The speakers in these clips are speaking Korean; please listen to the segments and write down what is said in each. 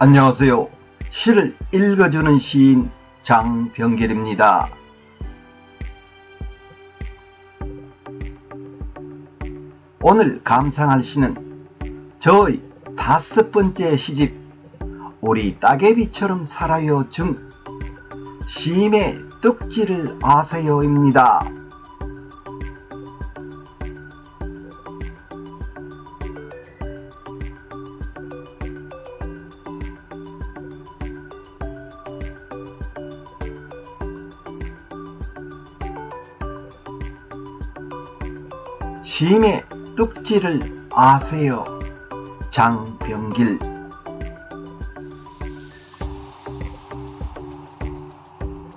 안녕하세요. 시를 읽어주는 시인 장병길입니다. 오늘 감상할 시는 저의 다섯 번째 시집 우리 따개비처럼 살아요 중 시임의 떡지를 아세요입니다. 시임의 떡지를 아세요. 장병길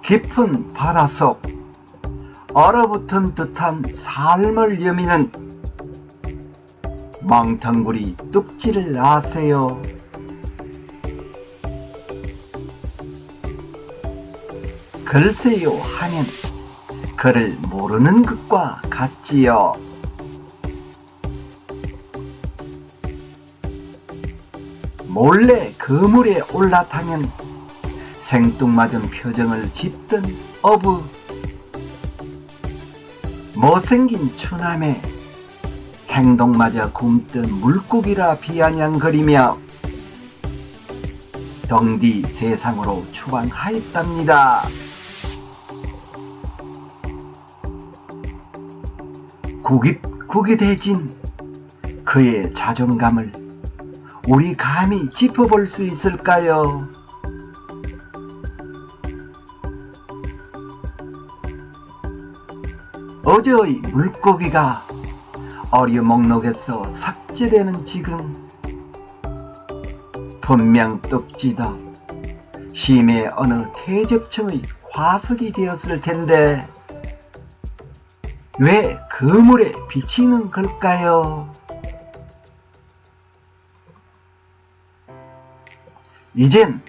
깊은 바닷속 얼어붙은 듯한 삶을 여미는 멍텅구리 뚝지를 아세요. 글쎄요 하면 그를 모르는 것과 같지요. 몰래 그물에 올라타면 생뚱맞은 표정을 짓던 어부 못생긴 추남에 행동마저 굼뜬 물고기라 비아냥거리며 덩디 세상으로 추방하였답니다. 구깃 구깃해진 그의 자존감을 우리 감히 짚어볼 수 있을까요? 어제의 물고기가 어려 목록에서 삭제되는 지금 분명 떡지다 심의 어느 퇴적층의 화석이 되었을 텐데 왜 그물에 비치는 걸까요? 이젠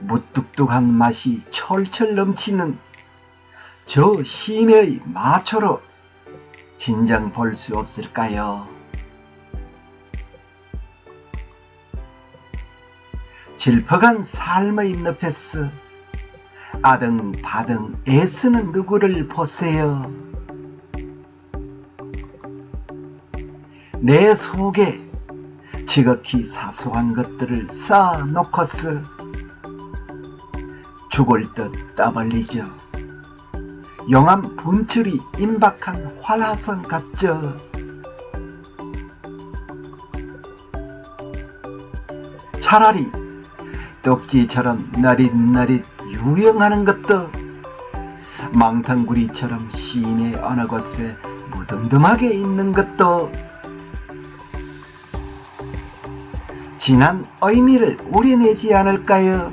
무뚝뚝한 맛이 철철 넘치는 저 심의 마초로 진정 볼 수 없을까요? 질퍽한 삶의 늪에서 아등바등 애쓰는 누구를 보세요. 내 속에 지극히 사소한 것들을 쌓아놓고서 죽을 듯 떠벌리죠. 용암 분출이 임박한 활화선 같죠. 차라리 떡지처럼 너릿너릿 유영하는 것도 망탕구리처럼 시인의 어느 곳에 무덤덤하게 있는 것도 진한 의미를 우려내지 않을까요?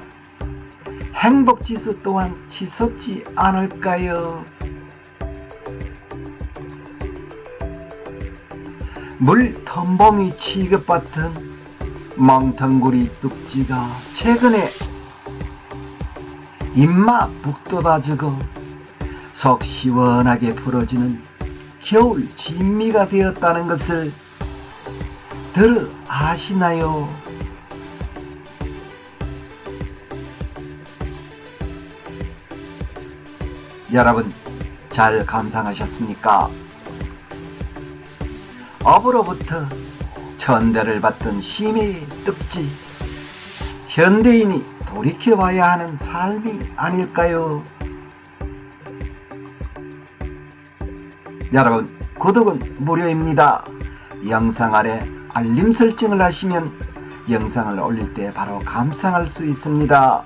행복지수 또한 치솟지 않을까요? 물 텀벙이 취급받던 멍텅구리 뚝지가 최근에 입마 북돋아지고 속 시원하게 풀어지는 겨울 진미가 되었다는 것을 들어 아시나요? 여러분 잘 감상하셨습니까? 업으로부터 천대를 받던 심의 뜻지 현대인이 돌이켜봐야 하는 삶이 아닐까요? 여러분 구독은 무료입니다. 영상 아래 알림 설정을 하시면 영상을 올릴 때 바로 감상할 수 있습니다.